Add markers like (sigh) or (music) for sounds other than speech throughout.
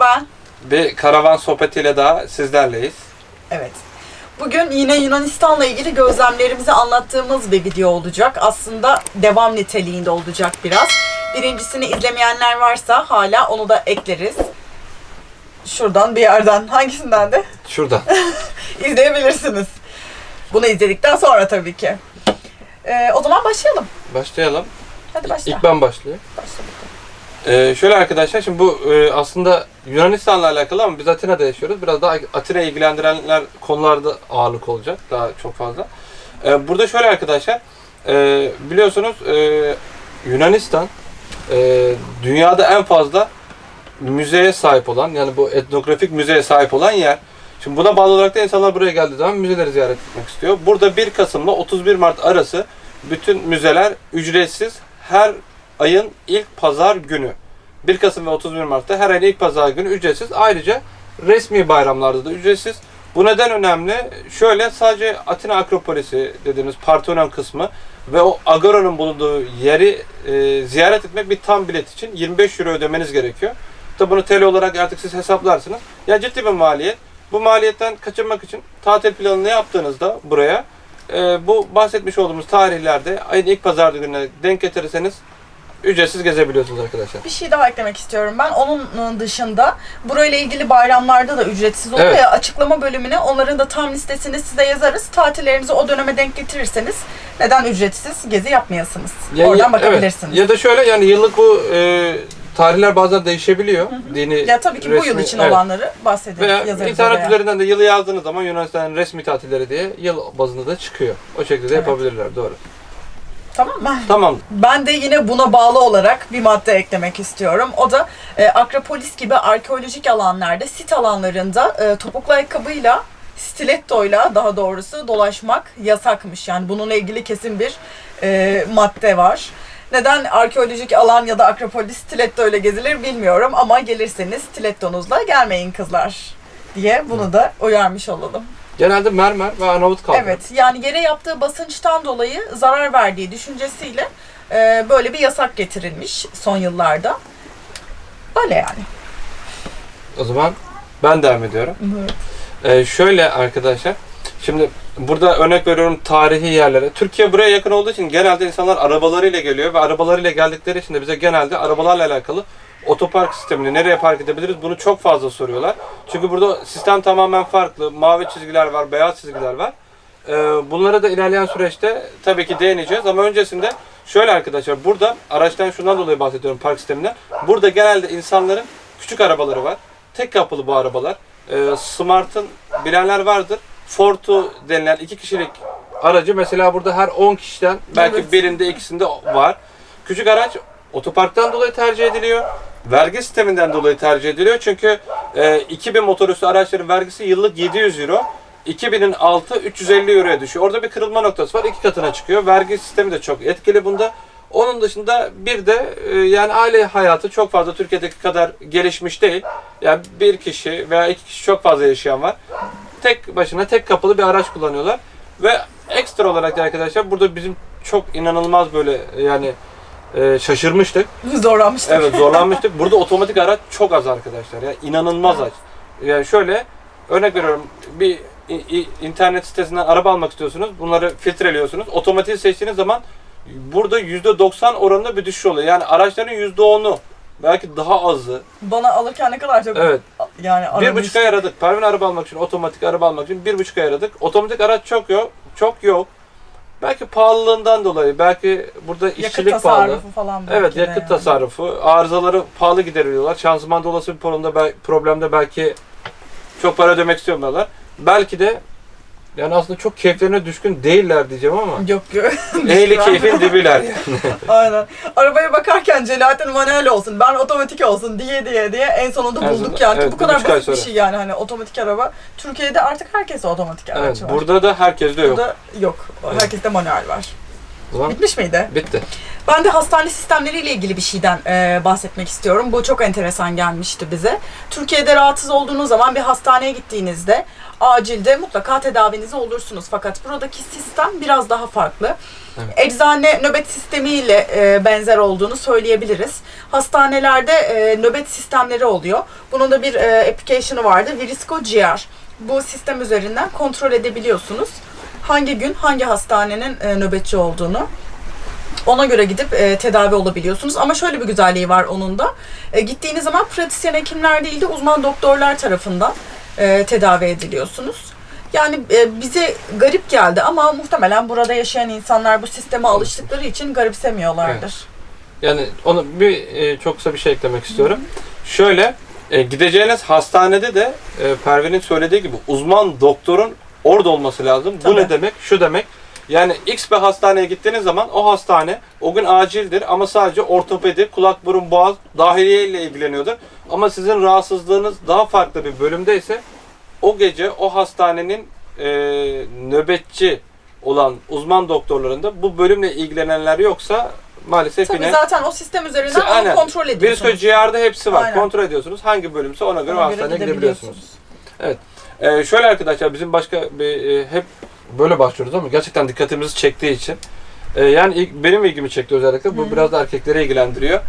Merhaba. Bir karavan sohbetiyle daha sizlerleyiz. Evet. Bugün yine Yunanistan'la ilgili gözlemlerimizi anlattığımız bir video olacak. Aslında devam niteliğinde olacak biraz. Birincisini izlemeyenler varsa hala onu da ekleriz. Şuradan bir yerden hangisinden de Şurada. (laughs) izleyebilirsiniz. Bunu izledikten sonra tabii ki. Ee, o zaman başlayalım. Başlayalım. Hadi başla. İlk ben başlayayım. Başla. Ee, şöyle arkadaşlar şimdi bu e, aslında Yunanistan'la alakalı ama biz Atina'da yaşıyoruz. Biraz daha Atina'yı ilgilendirenler konularda ağırlık olacak daha çok fazla. Ee, burada şöyle arkadaşlar e, biliyorsunuz e, Yunanistan e, dünyada en fazla müzeye sahip olan yani bu etnografik müzeye sahip olan yer. Şimdi buna bağlı olarak da insanlar buraya geldiği zaman müzeleri ziyaret etmek istiyor. Burada 1 Kasım'la 31 Mart arası bütün müzeler ücretsiz her ayın ilk pazar günü. 1 Kasım ve 31 Mart'ta her ayın ilk pazar günü ücretsiz. Ayrıca resmi bayramlarda da ücretsiz. Bu neden önemli? Şöyle sadece Atina Akropolisi dediğimiz Parthenon kısmı ve o Agora'nın bulunduğu yeri e, ziyaret etmek bir tam bilet için 25 euro ödemeniz gerekiyor. Tabi bunu TL olarak artık siz hesaplarsınız. Ya ciddi bir maliyet. Bu maliyetten kaçınmak için tatil planını yaptığınızda buraya e, bu bahsetmiş olduğumuz tarihlerde ayın ilk pazar gününe denk getirirseniz ücretsiz gezebiliyorsunuz arkadaşlar. Bir şey daha eklemek istiyorum ben. Onun dışında burayla ilgili bayramlarda da ücretsiz oluyor Evet. ya açıklama bölümüne onların da tam listesini size yazarız. Tatillerinizi o döneme denk getirirseniz neden ücretsiz gezi yapmayasınız? Ya- Oradan ya- bakabilirsiniz. evet. Ya da şöyle yani yıllık bu e, tarihler bazen değişebiliyor. Dini Ya tabii ki bu yıl resmi- için evet. olanları bahsederiz, Veya yazarız internet oraya. üzerinden de yılı yazdığınız zaman Yunanistan'ın resmi tatilleri diye yıl bazında da çıkıyor. O şekilde de Evet. yapabilirler. Doğru. Tamam mı? Tamam. Ben de yine buna bağlı olarak bir madde eklemek istiyorum. O da e, Akropolis gibi arkeolojik alanlarda, sit alanlarında e, topuklu ayakkabıyla, stilettoyla daha doğrusu dolaşmak yasakmış. Yani bununla ilgili kesin bir e, madde var. Neden arkeolojik alan ya da Akropolis stiletto ile gezilir bilmiyorum ama gelirseniz stilettonuzla gelmeyin kızlar diye bunu da uyarmış olalım. Genelde mermer ve Arnavut kaldı. Evet, yani yere yaptığı basınçtan dolayı zarar verdiği düşüncesiyle e, böyle bir yasak getirilmiş son yıllarda. Öyle yani. O zaman ben devam ediyorum. Ee, şöyle arkadaşlar. Şimdi burada örnek veriyorum tarihi yerlere. Türkiye buraya yakın olduğu için genelde insanlar arabalarıyla geliyor ve arabalarıyla geldikleri için de bize genelde arabalarla alakalı otopark sistemini nereye park edebiliriz bunu çok fazla soruyorlar. Çünkü burada sistem tamamen farklı. Mavi çizgiler var, beyaz çizgiler var. Ee, bunlara da ilerleyen süreçte tabii ki değineceğiz ama öncesinde şöyle arkadaşlar burada araçtan şundan dolayı bahsediyorum park sisteminden. Burada genelde insanların küçük arabaları var. Tek kapılı bu arabalar. Ee, Smart'ın bilenler vardır. Fortu denilen iki kişilik aracı mesela burada her 10 kişiden belki Evet. birinde ikisinde var. Küçük araç otoparktan dolayı tercih ediliyor. Vergi sisteminden dolayı tercih ediliyor. Çünkü e, 2000 motorüstü araçların vergisi yıllık 700 euro. 2000'in altı 350 euroya düşüyor. Orada bir kırılma noktası var. iki katına çıkıyor. Vergi sistemi de çok etkili bunda. Onun dışında bir de e, yani aile hayatı çok fazla Türkiye'deki kadar gelişmiş değil. Yani bir kişi veya iki kişi çok fazla yaşayan var. Tek başına tek kapılı bir araç kullanıyorlar. Ve ekstra olarak da arkadaşlar burada bizim çok inanılmaz böyle yani e, şaşırmıştık. Zorlanmıştık. Evet zorlanmıştık. Burada otomatik araç çok az arkadaşlar. Ya inanılmaz az. Yani şöyle örnek veriyorum bir internet sitesinden araba almak istiyorsunuz. Bunları filtreliyorsunuz. Otomatiği seçtiğiniz zaman burada %90 oranında bir düşüş oluyor. Yani araçların %10'u belki daha azı. Bana alırken ne kadar çok Evet. yani Bir buçuk ay aradık. Pervin araba almak için, otomatik araba almak için bir buçuk ay aradık. Otomatik araç çok yok. Çok yok. Belki pahalılığından dolayı, belki burada yakıt işçilik pahalı. tasarrufu falan belki Evet yakıt yani. tasarrufu, arızaları pahalı gideriyorlar. Şanzıman olası bir problemde, problemde belki çok para ödemek istemiyorlar. Belki de yani aslında çok keyiflerine düşkün değiller diyeceğim ama (laughs) Yok yok. (laughs) ehli keyfin (laughs) dibiler yani. Aynen. Arabaya bakarken Celatin manuel olsun, ben otomatik olsun diye diye diye en sonunda En bulduk yani. evet, Bu kadar basit bir şey yani hani otomatik araba. Türkiye'de artık herkeste otomatik araç Evet, var. burada da herkeste yok. Burada yok. Evet. Herkeste manuel var. Zaman Bitmiş miydi? bitti. Ben de hastane sistemleriyle ilgili bir şeyden e, bahsetmek istiyorum. Bu çok enteresan gelmişti bize. Türkiye'de rahatsız olduğunuz zaman bir hastaneye gittiğinizde acilde mutlaka tedavinizi olursunuz. Fakat buradaki sistem biraz daha farklı. Eczane nöbet sistemiyle e, benzer olduğunu söyleyebiliriz. Hastanelerde e, nöbet sistemleri oluyor. Bunun da bir e, application'ı vardı. Virisco GR. Bu sistem üzerinden kontrol edebiliyorsunuz. Hangi gün hangi hastanenin e, nöbetçi olduğunu. Ona göre gidip e, tedavi olabiliyorsunuz. Ama şöyle bir güzelliği var onun da. E, gittiğiniz zaman pratisyen hekimler değil de uzman doktorlar tarafından e, tedavi ediliyorsunuz. Yani e, bize garip geldi ama muhtemelen burada yaşayan insanlar bu sisteme alıştıkları için garipsemiyorlardır. Yani onu bir e, çok kısa bir şey eklemek istiyorum. Şöyle e, gideceğiniz hastanede de e, Pervin'in söylediği gibi uzman doktorun orada olması lazım. Bu Tabii. ne demek? Şu demek. Yani X bir hastaneye gittiğiniz zaman o hastane o gün acildir ama sadece ortopedi, kulak, burun, boğaz, dahiliye ile ilgileniyordur. Ama sizin rahatsızlığınız daha farklı bir bölümde ise o gece o hastanenin e, nöbetçi olan uzman doktorlarında bu bölümle ilgilenenler yoksa maalesef Tabii yine zaten o sistem üzerinden Aynen. onu kontrol Virüs ediyorsunuz. ciğerde hepsi var. Aynen. Kontrol ediyorsunuz. Hangi bölümse ona göre Ona göre hastaneye gidebiliyorsunuz. gidebiliyorsunuz. Ee, şöyle arkadaşlar bizim başka bir e, hep böyle başlıyoruz ama gerçekten dikkatimizi çektiği için. e, yani ilk, benim ilgimi çekti özellikle. Bu Hı biraz da erkekleri ilgilendiriyor.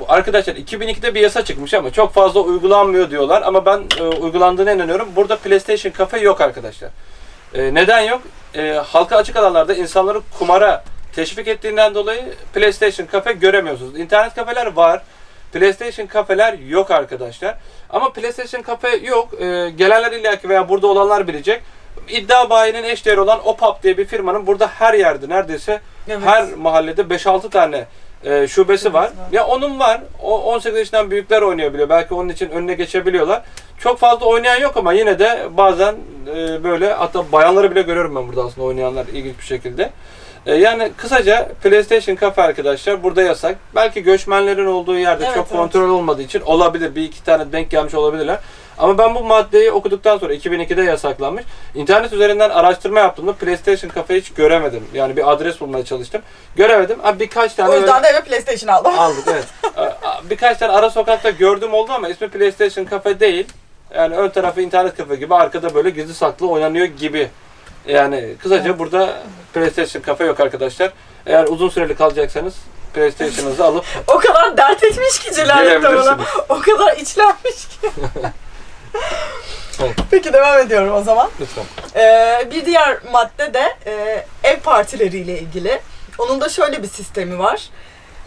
Bu- arkadaşlar 2002'de bir yasa çıkmış ama çok fazla uygulanmıyor diyorlar. Ama ben e, uygulandığına inanıyorum. Burada PlayStation kafe yok arkadaşlar. E, neden yok? E, halka açık alanlarda insanları kumara teşvik ettiğinden dolayı PlayStation kafe göremiyorsunuz. İnternet kafeler var. PlayStation kafeler yok arkadaşlar. Ama PlayStation kafe yok. E, gelenler illaki veya burada olanlar bilecek. İddia bayinin eşdeğeri olan OPAP diye bir firmanın burada her yerde neredeyse Evet. her mahallede 5-6 tane e, şubesi var. var. Ya onun var. O 18 yaşından büyükler oynayabiliyor. Belki onun için önüne geçebiliyorlar. Çok fazla oynayan yok ama yine de bazen e, böyle hatta bayanları bile görüyorum ben burada aslında oynayanlar ilginç bir şekilde. E, yani kısaca PlayStation kafe arkadaşlar burada yasak. Belki göçmenlerin olduğu yerde Evet, çok evet. kontrol olmadığı için olabilir. Bir iki tane denk gelmiş olabilirler. Ama ben bu maddeyi okuduktan sonra 2002'de yasaklanmış. İnternet üzerinden araştırma yaptığımda PlayStation kafe hiç göremedim. Yani bir adres bulmaya çalıştım. Göremedim. Ha, birkaç tane O yüzden de eve PlayStation aldım. aldık evet. (laughs) Birkaç tane ara sokakta gördüm oldu ama ismi PlayStation kafe değil. Yani ön tarafı internet kafe gibi arkada böyle gizli saklı oynanıyor gibi. Yani kısaca Evet. burada PlayStation kafe yok arkadaşlar. Eğer uzun süreli kalacaksanız PlayStation'ınızı alıp O kadar dert etmiş ki Celal bana. O kadar içlenmiş ki. (laughs) Peki devam ediyorum o zaman. Lütfen. Ee, bir diğer madde de e, ev partileriyle ilgili. Onun da şöyle bir sistemi var.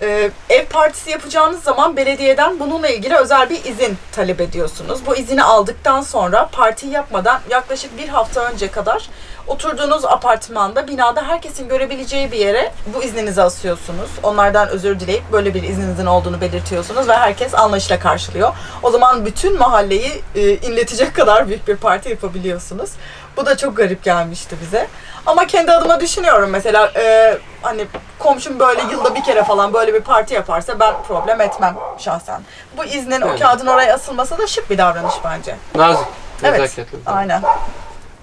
Ee, ev partisi yapacağınız zaman belediyeden bununla ilgili özel bir izin talep ediyorsunuz. Bu izini aldıktan sonra parti yapmadan yaklaşık bir hafta önce kadar oturduğunuz apartmanda, binada herkesin görebileceği bir yere bu izninizi asıyorsunuz. Onlardan özür dileyip böyle bir izninizin olduğunu belirtiyorsunuz ve herkes anlayışla karşılıyor. O zaman bütün mahalleyi e, inletecek (laughs) kadar büyük bir parti yapabiliyorsunuz. Bu da çok garip gelmişti bize. Ama kendi adıma düşünüyorum mesela e, hani komşum böyle yılda bir kere falan böyle bir parti yaparsa ben problem etmem şahsen. Bu iznin o kağıdın oraya asılması da şık bir davranış bence. Nazik. Evet. Nezaketli. Aynen.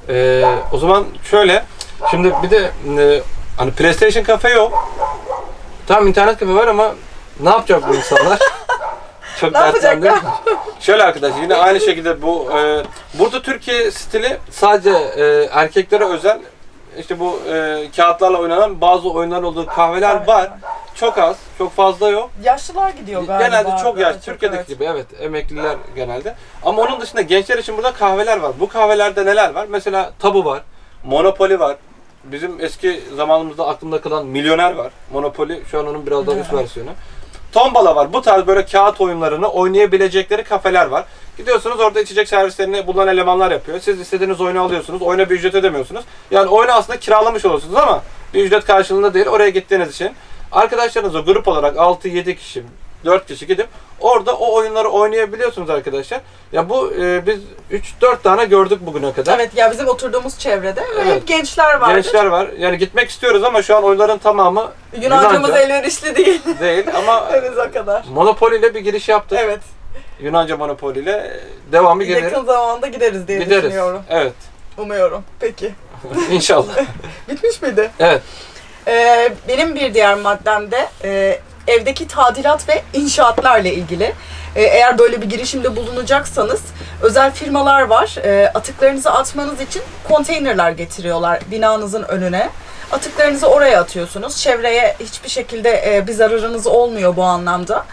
Ee, o zaman şöyle. Şimdi bir de e, hani PlayStation kafe yok. Tamam internet kafe var ama ne yapacak bu insanlar? (laughs) Çok Ne yapacaklar? (laughs) Şöyle arkadaşlar yine aynı şekilde bu e, burada Türkiye stili sadece e, erkeklere özel işte bu e, kağıtlarla oynanan bazı oyunlar olduğu kahveler var. Çok az, çok fazla yok. Yaşlılar gidiyor galiba. Genelde çok yaş, Evet, Türkiye'deki evet. gibi evet, emekliler genelde. Ama onun dışında gençler için burada kahveler var. Bu kahvelerde neler var? Mesela Tabu var, Monopoly var. Bizim eski zamanımızda aklımda kalan Milyoner var. Monopoly şu an onun biraz daha üst versiyonu. Tombala var. Bu tarz böyle kağıt oyunlarını oynayabilecekleri kafeler var. Gidiyorsunuz orada içecek servislerini bulunan elemanlar yapıyor. Siz istediğiniz oyunu alıyorsunuz. Oyuna bir ücret ödemiyorsunuz. Yani oyunu aslında kiralamış oluyorsunuz ama bir ücret karşılığında değil. Oraya gittiğiniz için arkadaşlarınızla grup olarak 6-7 kişi 4 kişi gidip orada o oyunları oynayabiliyorsunuz arkadaşlar. Ya bu e, biz 3-4 tane gördük bugüne kadar. Evet ya bizim oturduğumuz çevrede ve Evet. hep gençler vardı. Gençler var. Yani gitmek istiyoruz ama şu an oyunların tamamı Yunancamız Yunanca. elverişli değil. değil ama (laughs) Henüz o kadar. Monopoly ile bir giriş yaptık. Evet. Yunanca Monopoly ile e, devamı gelir. Yakın zamanda gideriz diye Gideriz. düşünüyorum. Evet. Umuyorum. Peki. (laughs) İnşallah. (laughs) Bitmiş miydi? evet. Ee, benim bir diğer maddem de e, evdeki tadilat ve inşaatlarla ilgili. Ee, eğer böyle bir girişimde bulunacaksanız özel firmalar var. Ee, atıklarınızı atmanız için konteynerler getiriyorlar binanızın önüne. Atıklarınızı oraya atıyorsunuz. Çevreye hiçbir şekilde e, bir zararınız olmuyor bu anlamda.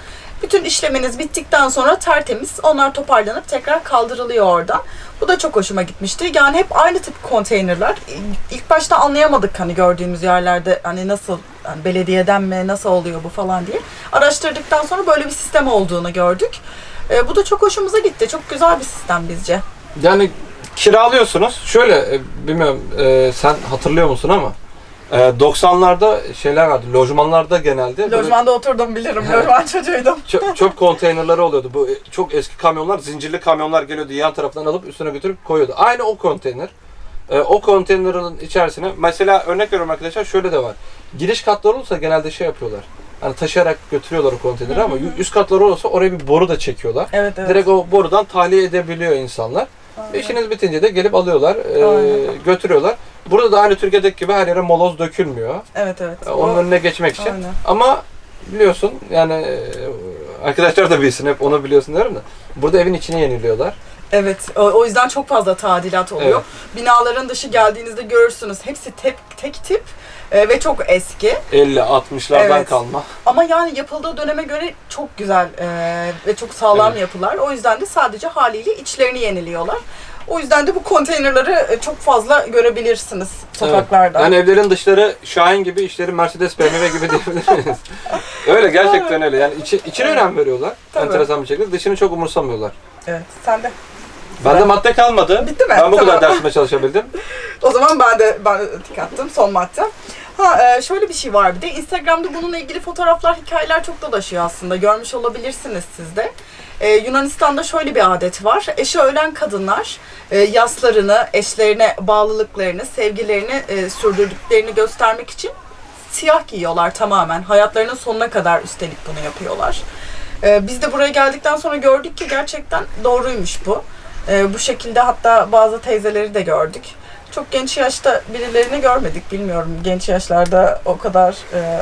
Bütün işleminiz bittikten sonra tertemiz onlar toparlanıp tekrar kaldırılıyor oradan. Bu da çok hoşuma gitmişti. Yani hep aynı tip konteynerler. İlk başta anlayamadık hani gördüğümüz yerlerde hani nasıl hani belediyeden mi nasıl oluyor bu falan diye. Araştırdıktan sonra böyle bir sistem olduğunu gördük. E, bu da çok hoşumuza gitti. Çok güzel bir sistem bizce. Yani kiralıyorsunuz. Şöyle e, bilmiyorum e, sen hatırlıyor musun ama e, 90'larda şeyler vardı. Lojmanlarda genelde böyle Lojmanda oturdum bilirim. Lojman çocuğuydum. çöp, (laughs) çöp konteynerleri oluyordu. Bu e, çok eski kamyonlar, zincirli kamyonlar geliyordu. Yan taraftan alıp üstüne götürüp koyuyordu. Aynı o konteyner. E, o konteynerin içerisine mesela örnek veriyorum arkadaşlar şöyle de var. Giriş katları olursa genelde şey yapıyorlar. Hani taşıyarak götürüyorlar o konteyneri ama üst katları olursa oraya bir boru da çekiyorlar. Evet evet. Direkt o borudan tahliye edebiliyor insanlar. Aynen. İşiniz bitince de gelip alıyorlar, e, Aynen. götürüyorlar. Burada da aynı Türkiye'deki gibi her yere moloz dökülmüyor. Evet evet. E, Onun O- önüne geçmek için. Aynen. Ama biliyorsun yani e, arkadaşlar da bilsin hep onu biliyorsun diyorum da. Burada evin içine yeniliyorlar. Evet, o, yüzden çok fazla tadilat oluyor. Binaların dışı geldiğinizde görürsünüz. Hepsi tek, tek tip e, ve çok eski. 50-60'lardan Evet. kalma. Ama yani yapıldığı döneme göre çok güzel e, ve çok sağlam Evet. yapılar. O yüzden de sadece haliyle içlerini yeniliyorlar. O yüzden de bu konteynerleri e, çok fazla görebilirsiniz sokaklarda. Evet. Yani evlerin dışları Şahin gibi, içleri Mercedes BMW gibi diyebilir miyiz? (laughs) öyle gerçekten öyle. Yani içi, içine önem veriyorlar. Tabii. Enteresan bir şekilde. Dışını çok umursamıyorlar. Evet, sen de. Bende madde kalmadı. Bitti mi? Ben bu kadar Tamam. dersime çalışabildim. (laughs) O zaman ben de ben tik attım son madde. Ha e, şöyle bir şey var bir de Instagram'da bununla ilgili fotoğraflar, hikayeler çok dolaşıyor aslında. Görmüş olabilirsiniz siz de. E, Yunanistan'da şöyle bir adet var. Eşi ölen kadınlar e, yaslarını, eşlerine bağlılıklarını, sevgilerini e, sürdürdüklerini göstermek için siyah giyiyorlar tamamen. Hayatlarının sonuna kadar üstelik bunu yapıyorlar. E, biz de buraya geldikten sonra gördük ki gerçekten doğruymuş bu. E, bu şekilde hatta bazı teyzeleri de gördük. Çok genç yaşta birilerini görmedik bilmiyorum. Genç yaşlarda o kadar e,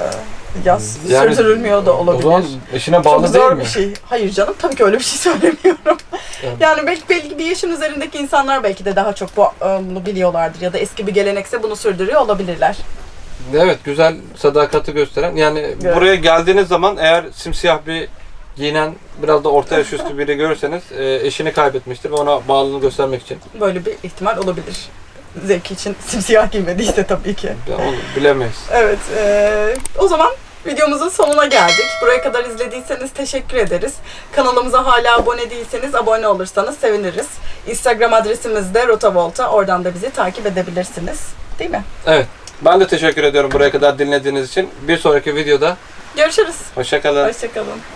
yaz Yani sürdürülmüyor da O olabilir. zaman eşine bağlı Çok değil mi? bir şey. Hayır canım tabii ki öyle bir şey (laughs) söylemiyorum. Evet. Yani belki, belki bir yaşın üzerindeki insanlar belki de daha çok bu, e, bunu biliyorlardır ya da eski bir gelenekse bunu sürdürüyor olabilirler. Evet güzel sadakati gösteren. Yani Evet. buraya geldiğiniz zaman eğer simsiyah bir giyinen biraz da orta yaş üstü biri görürseniz e, eşini kaybetmiştir ve ona bağlılığını göstermek için. Böyle bir ihtimal olabilir. Zevki için simsiyah giymediyse tabii ki. Ya onu bilemeyiz. Evet, e, o zaman videomuzun sonuna geldik. Buraya kadar izlediyseniz teşekkür ederiz. Kanalımıza hala abone değilseniz abone olursanız seviniriz. Instagram adresimiz de Rotavolta. Oradan da bizi takip edebilirsiniz. Değil mi? Evet. Ben de teşekkür ediyorum buraya kadar dinlediğiniz için. Bir sonraki videoda Görüşürüz. hoşçakalın. Hoşçakalın.